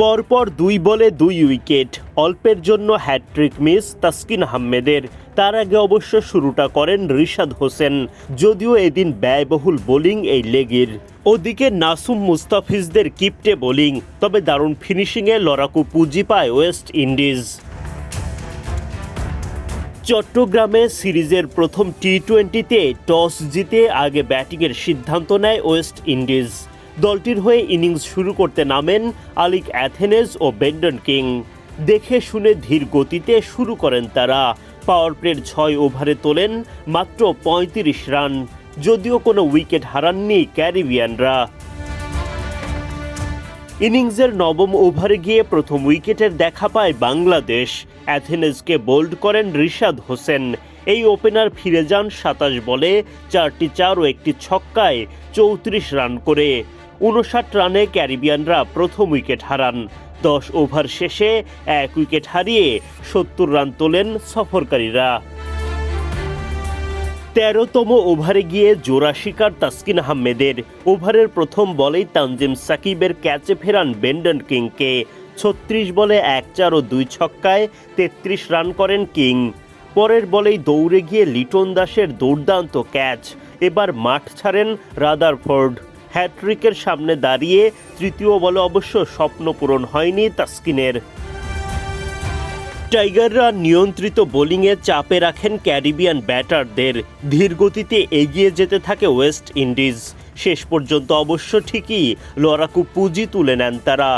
পরপর দুই বলে দুই উইকেট। অল্পের জন্য হ্যাট্রিক মিস তাসকিন আহমেদের। তার আগে অবশ্য শুরুটা করেন রিশাদ হোসেন। যদিও এদিন ব্যয়বহুল বোলিং এই লেগের। ওদিকে নাসুম মুস্তাফিজদের কিপটে বোলিং, তবে দারুণ ফিনিশিংয়ে লড়াকু পুঁজি পায় ওয়েস্ট ইন্ডিজ। চট্টগ্রামে সিরিজের প্রথম টি টোয়েন্টিতে টস জিতে আগে ব্যাটিংয়ের সিদ্ধান্ত নেয় ওয়েস্ট ইন্ডিজ। দলটির হয়ে ইনিংস শুরু করতে নামেন আলিক অ্যাথেনেস ও বেন্ডন কিং। দেখে শুনে ধীর গতিতে শুরু করেন তারা। পাওয়ার প্লের ছয় ওভারে তোলেন মাত্র পঁয়ত্রিশ রান, যদিও কোনো উইকেট হারাননি ক্যারিবিয়ানরা। ইনিংসের নবম ওভারে গিয়ে প্রথম উইকেটের দেখা পায় বাংলাদেশ। অ্যাথেনেসকে বোল্ড করেন রিশাদ হোসেন। এই ওপেনার ফিরে যান সাতাশ বলে, চারটি চার ও একটি ছক্কায় চৌত্রিশ রান করে। উনষাট রানে ক্যারিবিয়ানরা প্রথম উইকেট হারান। দশ ওভার শেষে এক উইকেট হারিয়ে সত্তর রান তোলেন সফরকারীরা। তেরোতম ওভারে গিয়ে জোড়া শিকার তাসকিন আহমেদের। ওভারের প্রথম বলেই তানজিম সাকিবের ক্যাচে ফেরান বেন্ডন কিংকে। ছত্রিশ বলে এক চার ও দুই ছক্কায় তেত্রিশ রান করেন কিং। পরের বলেই দৌড়ে গিয়ে লিটন দাসের দুর্দান্ত ক্যাচ। এবার মাঠ ছাড়েন রাদারফোর্ড। হ্যাট্রিকের সামনে দাঁড়িয়ে তৃতীয় বলে অবশ্য স্বপ্ন পূরণ হয়নি তাস্কিনের। টাইগাররা নিয়ন্ত্রিত বোলিংয়ে চাপে রাখেন ক্যারিবিয়ান ব্যাটারদের। ধীরগতিতে এগিয়ে যেতে থাকে ওয়েস্ট ইন্ডিজ। শেষ পর্যন্ত অবশ্য ঠিকই লড়াকু পুঁজি তুলে নেন তারা।